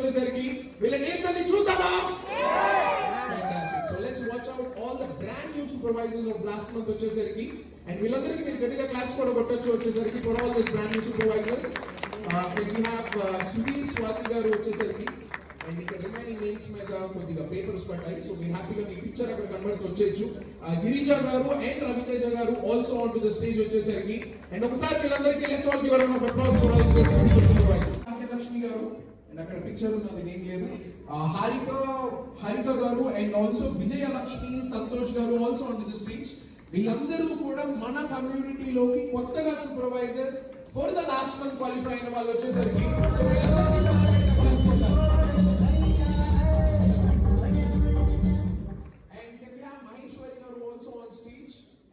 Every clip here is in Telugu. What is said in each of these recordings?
వచ్చేసరికి వీళ్ళ నేమ్స్ అన్ని చూద్దామా? Fantastic. So let's watch వచ్చేసరికి. అండ్ వీళ్ళందరికీ మీరు గట్టిగా క్లాప్స్ కూడా కొట్టొచ్చు వచ్చేసరికి for all this brand new supervisors we have Sudheer Swathi గారు వచ్చేసరికి. అండ్ ఇక్కడ రిమైనింగ్ నేమ్స్ మీద కొద్దిగా పేపర్స్ పడ్డాయి. సో మీ హ్యాపీగా మీ పిక్చర్ అక్కడ కన్వర్ట్ వచ్చేయచ్చు. గిరిజా గారు అండ్ రవితేజ గారు also on to the stage వచ్చేసరికి. అండ్ ఒకసారి వీళ్ళందరికీ let's all give of applause for all the supervisors Lakshmi గారు. అండ్ అక్కడ పిక్చర్ ఉన్నది నేను లేదు. హారిక హారిక గారు అండ్ ఆల్సో విజయలక్ష్మి సంతోష్ గారు ఆల్సో ఆన్ ది స్టేజ్ వీళ్ళందరూ కూడా మన కమ్యూనిటీలోకి కొత్తగా supervisors for the last month qualify అయిన వాళ్ళు వచ్చేసరికి.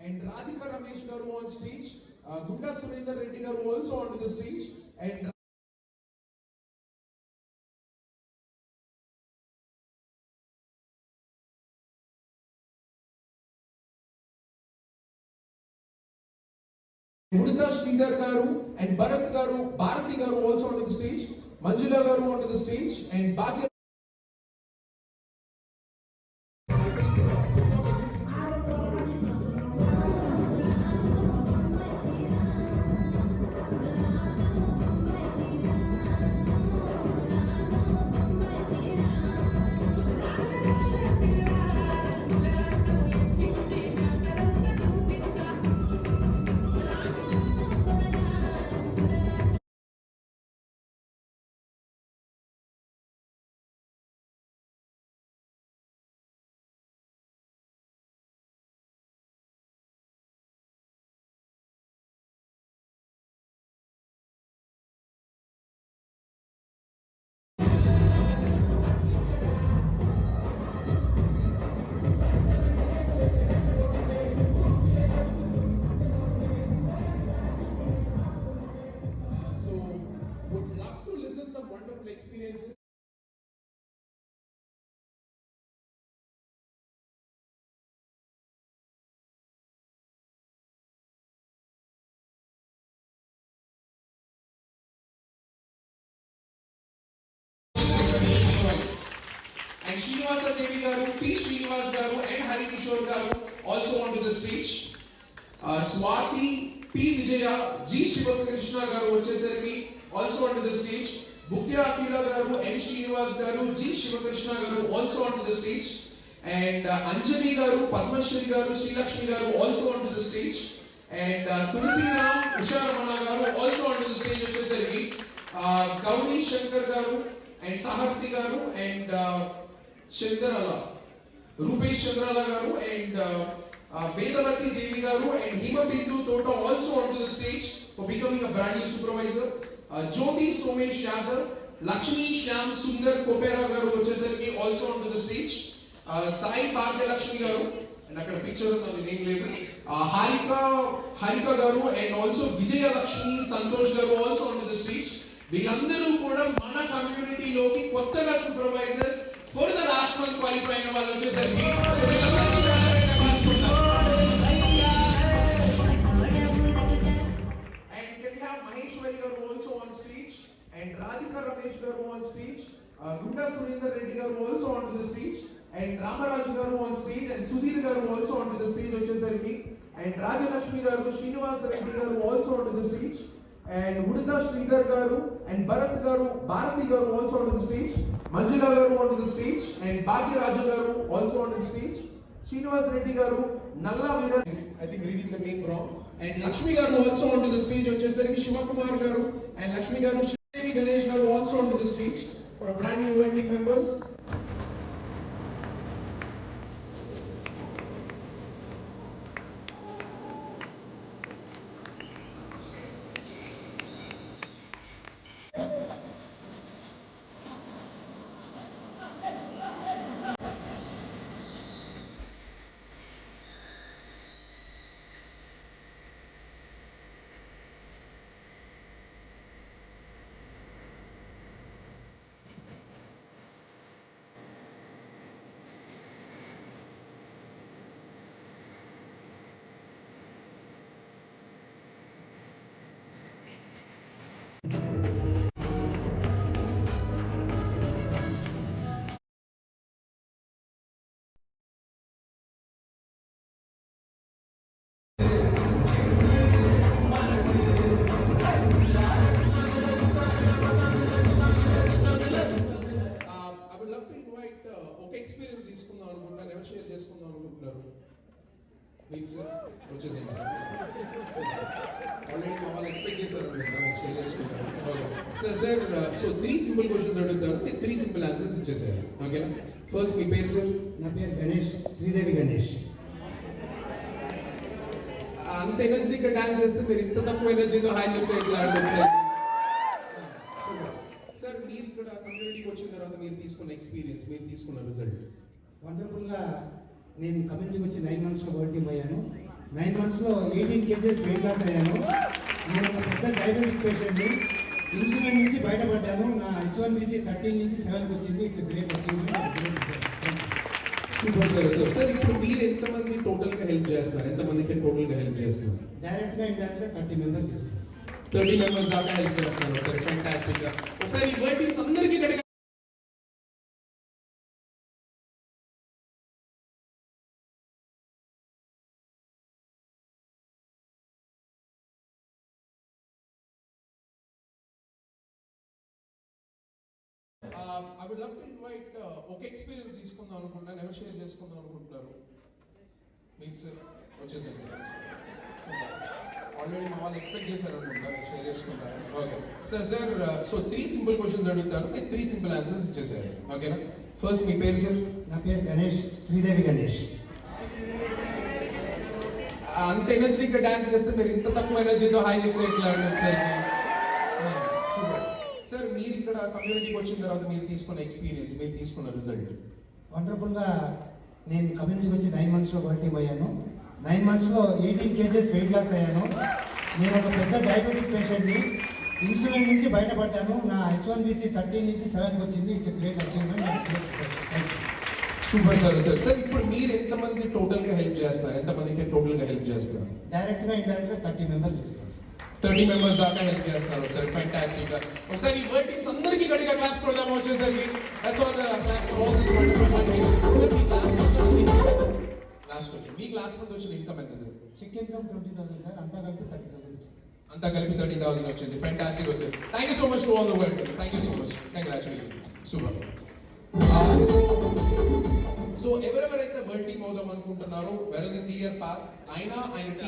And Radhika Ramesh garu on stage Gudda Surender Reddy గారు also on also on stage? And Radhika Ramesh garu on stage? Uh, Gunda Surendra Reddy garu also onto the stage? And Murtha Sridhar garu and And Srinivasa Devi garu, P. Srinivas garu, and Hari Kishore garu also onto the stage. Uh, Swati P. Vijaya, G. Shivakrishna garu వచ్చేసరికి also onto the stage. Bukya Akila garu, M. Srinivas garu, G. Shivakrishna garu also onto the stage. And uh, Anjali garu, Padmashri garu, Sri Lakshmi garu also onto the stage. And Tulasiram Usha Ramana గారు ఆల్సో ఆన్ ది స్టేజ్ వచ్చేసరికి uh, గౌరీ శంకర్ గారు అండ్ సాహర్తి గారు అండ్ చంద్రల రూపేష్ చంద్రల గారు and uh, uh, Vedavathi Devi గారు and Hima Bindu Thota also on to the stage for becoming a brand new supervisor Jyothi Somesh Yadav Lakshmi Shyam Sundar Kopera గారు వచ్చేసరికి also on to the stage Sai Bhagyalakshmi గారు అండ్ అక్కడ పిక్చర్ ఉంది నేమ్ లేదు. Uh, హారిక హారిక గారు అండ్ ఆల్సో విజయలక్ష్మి సంతోష్ గారు also on to the stage వీళ్ళందరూ కూడా మన కమ్యూనిటీలోకి కొత్తగా supervisors For the last month qualify అయిన వాళ్ళు వచ్చేసరికి so వీళ్ళందరినీ చాలా వేగంగా పిలుచుకుంటాం. And can we have Maheshwari garu also on stage and Radhika Ramesh garu on stage, uh, Gunda Surinder Reddy garu also onto the stage and Ramaraj garu on stage and Sudhir garu also onto the stage వచ్చేసరికి and Rajalakshmi garu, Srinivas Reddy garu also onto the stage And Udita Sridhar garu and Bharat garu, Bharati garu also onto the stage, Manjula garu onto the stage and Bhagya Raju garu also onto the stage. Srinivas Reddy garu, Nalla Veera, I think reading the name wrong. And Lakshmi garu also onto the stage వచ్చేసరికి Shivakumar garu and Lakshmi garu Sri Ganesh garu also onto the stage for a brand new OMP please sir వచ్చేసేయండి సార్ ఆల్రెడీ వాళ్ళు ఎక్స్పెక్ట్ చేశారు share sir sir so three simple questions అడుగుతారు త్రీ సింపుల్ ఆన్సర్స్ ఇచ్చేసారు ఓకేనా ఫస్ట్ మీ పేరు సార్ నా పేరు గణేష్. శ్రీదేవి గణేష్. అంత ఎనర్జీగా డాన్స్ చేస్తే మీరు ఇంత తక్కువ ఎనర్జీతో హాయ్ చెప్పి ఎట్లా సార్ మీరు ఇక్కడ కమ్యూనిటీకి వచ్చిన తర్వాత మీరు తీసుకున్న ఎక్స్పీరియన్స్ మీరు తీసుకున్న రిజల్ట్ వండర్ఫుల్గా నేను కమ్యూనిటీకి వచ్చి నైన్ మంత్స్లో వర్కింగ్ అయ్యాను. నైన్ మంత్స్లో ఎయిటీన్ కేజెస్ వెయిట్ లాస్ అయ్యాను. నేను ఒక పెద్ద డయాబెటిక్ పేషెంట్ని ఇన్సులిన్ నుంచి బయటపడ్డాను. నా హెచ్ వన్ బీసీ థర్టీన్ నుంచి సెవెన్కి వచ్చింది. It's great achievement super sir sir sir ఇప్పుడు మీరు ఎంతమంది టోటల్గా హెల్ప్ చేస్తారు ఎంతమందికి టోటల్గా హెల్ప్ చేస్తారు డైరెక్ట్గా ఇండైరెక్ట్గా థర్టీ మెంబర్స్ చేస్తాను థర్టీ మెంబర్స్ దాకా హెల్ప్ చేస్తారు ఒకసారి ఈ వర్డ్ టీమ్స్ అందరికీ I would love to invite ఒక ఎక్స్పీరియన్స్ తీసుకుందాం అనుకుంటున్నాను ఎవరు షేర్ చేసుకుందాం అనుకుంటున్నారు. సార్ వచ్చేసారు సార్ ఆల్రెడీ మా వాళ్ళు ఎక్స్పెక్ట్ చేశారు అనుకుంటా షేర్ చేసుకుంటారు okay sir sir so three simple questions అడుగుతాను మీరు త్రీ సింపుల్ ఆన్సర్స్ ఇచ్చేసారు ఓకేనా ఫస్ట్ మీ పేరు సార్ నా పేరు గణేష్ శ్రీదేవి గణేష్. అంత ఎనర్జీగా డాన్స్ చేస్తే మీరు ఇంత తక్కువ ఎనర్జీతో హాయ్ చెప్పి ఎట్లా సూపర్. సార్ మీరు ఇక్కడ కమ్యూనిటీకి వచ్చిన తర్వాత మీరు తీసుకున్న ఎక్స్పీరియన్స్ మీరు తీసుకున్న రిజల్ట్ వండర్ఫుల్గా నేను కమ్యూనిటీకి వచ్చి నైన్ మంత్స్లో వర్కింగ్ అయ్యాను నైన్ మంత్స్లో ఎయిటీన్ కేజెస్ వెయిట్ లాస్ అయ్యాను. నేను ఒక పెద్ద డయాబెటిక్ పేషెంట్ని ఇన్సులిన్ నుంచి బయటపడ్డాను నా హెచ్ వన్ బీసీ థర్టీన్ నుంచి సెవెన్కి వచ్చింది. It's great achievement super sir sir sir ఇప్పుడు మీరు ఎంతమంది టోటల్గా హెల్ప్ చేస్తారు ఎంతమందికి టోటల్గా హెల్ప్ చేస్తారు డైరెక్ట్గా ఇండైరెక్ట్గా థర్టీ మెంబర్స్ చేస్తాను థర్టీ మెంబర్స్ దాకా హెల్ప్ చేస్తారు ఒకసారి ఫ్యాంటాస్టిక్గా ఒకసారి ఈ వర్క్ టీమ్స్ అందరికీ గట్టిగా క్లాప్స్ కొడదాము వచ్చేసరికి that's all the clap for all this wonderful work teams sir me class month వచ్చిన లాస్ట్ క్వశ్చన్ మీ క్లాస్ మంత్ వచ్చిన ఇన్కమ్ ఎంత sir check income twenty thousand sir అంతా కలిపి థర్టీ థౌసండ్ వచ్చింది అంతా కలిపి థర్టీ థౌసండ్ వచ్చింది ఫ్యాంటాస్టిక్ వచ్చింది thank you so much to all the work teams thank you so much congratulation super so ఎవరెవరైతే వర్క్ టీమ్ అవుదాం అనుకుంటున్నారో వెర్ ఇస్ క్లియర్ పాత్ అయినా ఆయన